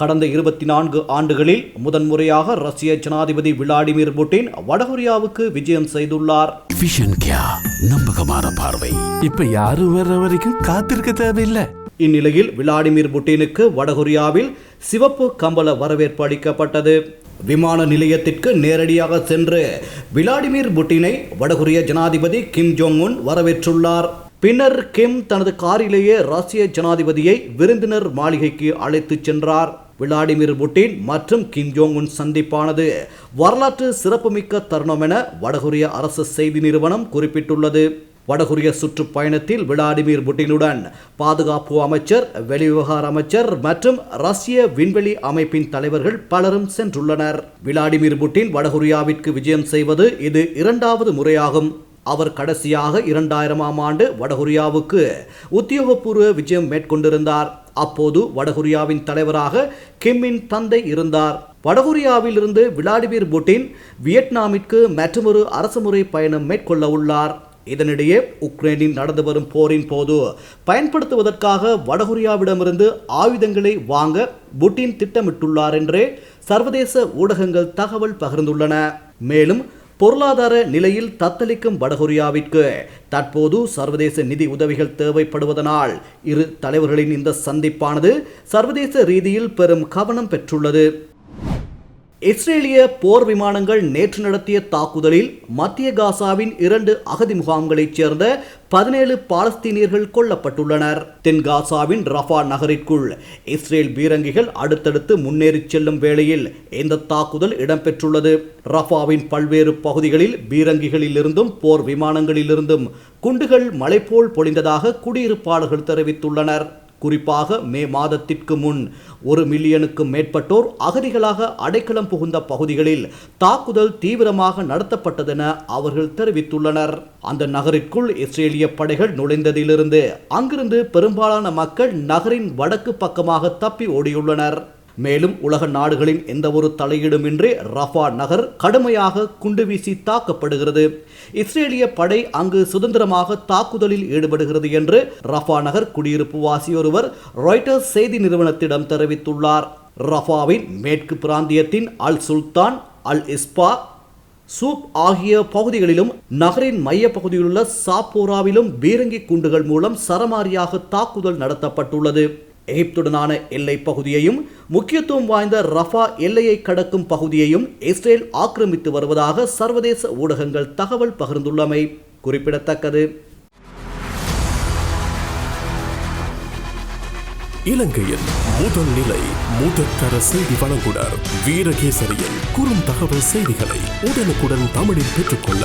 கடந்த இருபத்தி நான்கு ஆண்டுகளில் முதன்முறையாக ரஷ்ய ஜனாதிபதி விளாடிமிர் புட்டின் வடகொரியாவுக்கு விஜயம் செய்துள்ளார். நம்பகமான பார்வை. இப்ப யாரும் வர்ற வரைக்கும் காத்திருக்க தேவையில்லை. இந்நிலையில் விளாடிமிர் புட்டினுக்கு வடகொரியாவில் சிவப்பு கம்பள வரவேற்பு அளிக்கப்பட்டது. விமான நிலையத்திற்கு நேரடியாக சென்று விளாடிமிர் புட்டினை வடகொரிய ஜனாதிபதி கிம் ஜோங் உன் வரவேற்றுள்ளார். பின்னர் கிம் தனது காரிலேயே ரஷ்ய ஜனாதிபதியை விருந்தினர் மாளிகைக்கு அழைத்துச் சென்றார். விளாடிமிர் புட்டின் மற்றும் கிம் ஜோங் உன் சந்திப்பானது வரலாற்று சிறப்புமிக்க தருணம் என வடகொரிய அரசு செய்தி நிறுவனம் குறிப்பிட்டுள்ளது. வடகொரிய சுற்றுப்பயணத்தில் விளாடிமிர் புட்டினுடன் பாதுகாப்பு அமைச்சர் வெளிவிவகார அமைச்சர் மற்றும் ரஷ்ய விண்வெளி அமைப்பின் தலைவர்கள் பலரும் சென்றுள்ளனர். விளாடிமிர் புட்டின் வடகொரியாவிற்கு விஜயம் செய்வது இது இரண்டாவது முறையாகும். அவர் கடைசியாக இரண்டாயிரமாம் ஆண்டு வடகொரியாவுக்கு உத்தியோகபூர்வ விஜயம் மேற்கொண்டிருந்தார். அப்போது வடகொரியாவின் தலைவராக கிம்மின் தந்தை இருந்தார். வடகொரியாவிலிருந்து விளாடிமிர் புட்டின் வியட்நாமிற்கு மற்றொரு அரசுமுறை பயணம் மேற்கொள்ள உள்ளார். இதனிடையே உக்ரைனில் நடந்து வரும் போரின் போது பயன்படுத்துவதற்காக வடகொரியாவிடமிருந்து ஆயுதங்களை வாங்க புட்டின் திட்டமிட்டுள்ளார் என்றே சர்வதேச ஊடகங்கள் தகவல் பகிர்ந்துள்ளன. மேலும் பொருளாதார நிலையில் தத்தளிக்கும் வடகொரியாவிற்கு. தற்போது சர்வதேச நிதி உதவிகள் தேவைப்படுவதனால் இரு தலைவர்களின் இந்த சந்திப்பானது சர்வதேச ரீதியில் பெரும் கவனம் பெற்றுள்ளது. இஸ்ரேலிய போர் விமானங்கள் நேற்று நடத்திய தாக்குதலில் மத்திய காசாவின் இரண்டு அகதி முகாம்களைச் சேர்ந்த பதினேழு பாலஸ்தீனியர்கள் கொல்லப்பட்டுள்ளனர். தென் காசாவின் ரஃபா நகரிற்குள் இஸ்ரேல் பீரங்கிகள் அடுத்தடுத்து முன்னேறிச் செல்லும் வேளையில் இந்த தாக்குதல் இடம்பெற்றுள்ளது. ரஃபாவின் பல்வேறு பகுதிகளில் பீரங்கிகளிலிருந்தும் போர் விமானங்களிலிருந்தும் குண்டுகள் மலைபோல் பொழிந்ததாக குடியிருப்பாளர்கள் தெரிவித்துள்ளனர். குறிப்பாக மே மாதத்திற்கு முன் ஒரு மில்லியனுக்கும் மேற்பட்டோர் அகதிகளாக அடைக்கலம் புகுந்த பகுதிகளில் தாக்குதல் தீவிரமாக நடத்தப்பட்டதென அவர்கள் தெரிவித்துள்ளனர். அந்த நகரிற்குள் இஸ்ரேலிய படைகள் நுழைந்ததிலிருந்து அங்கிருந்து பெரும்பாலான மக்கள் நகரின் வடக்கு பக்கமாக தப்பி ஓடியுள்ளனர். மேலும் உலக நாடுகளின் எந்தவொரு தலையீடுமின்றி ரஃபா நகர் கடுமையாக குண்டு வீசி தாக்கப்படுகிறது. இஸ்ரேலிய படை அங்கு சுதந்திரமாக தாக்குதலில் ஈடுபடுகிறது என்று ரஃபா நகர் குடியிருப்பு வாசி ஒருவர் ராய்டர்ஸ் செய்தி நிறுவனத்திடம் தெரிவித்துள்ளார். ரஃபாவின் மேற்கு பிராந்தியத்தின் அல் சுல்தான் அல் இஸ்பா சூப் ஆகிய பகுதிகளிலும் நகரின் மையப்பகுதியிலுள்ள சாப்போராவிலும் பீரங்கி குண்டுகள் மூலம் சரமாரியாக தாக்குதல் நடத்தப்பட்டுள்ளது. எகிப்துடனான எல்லை பகுதியையும் முக்கியத்துவம் வாய்ந்த ரஃபா எல்லையை கடக்கும் பகுதியையும் இஸ்ரேல் ஆக்கிரமித்து வருவதாக சர்வதேச ஊடகங்கள் தகவல் பகிர்ந்துள்ளமை குறிப்பிடத்தக்கது. இலங்கையில் முதல் நிலை முதற்கர செய்தி வழங்குனர் வீரகேசரியின் குறும் தகவல் செய்திகளை உடனுக்குடன் தமிழில் பெற்றுக்கொள்ள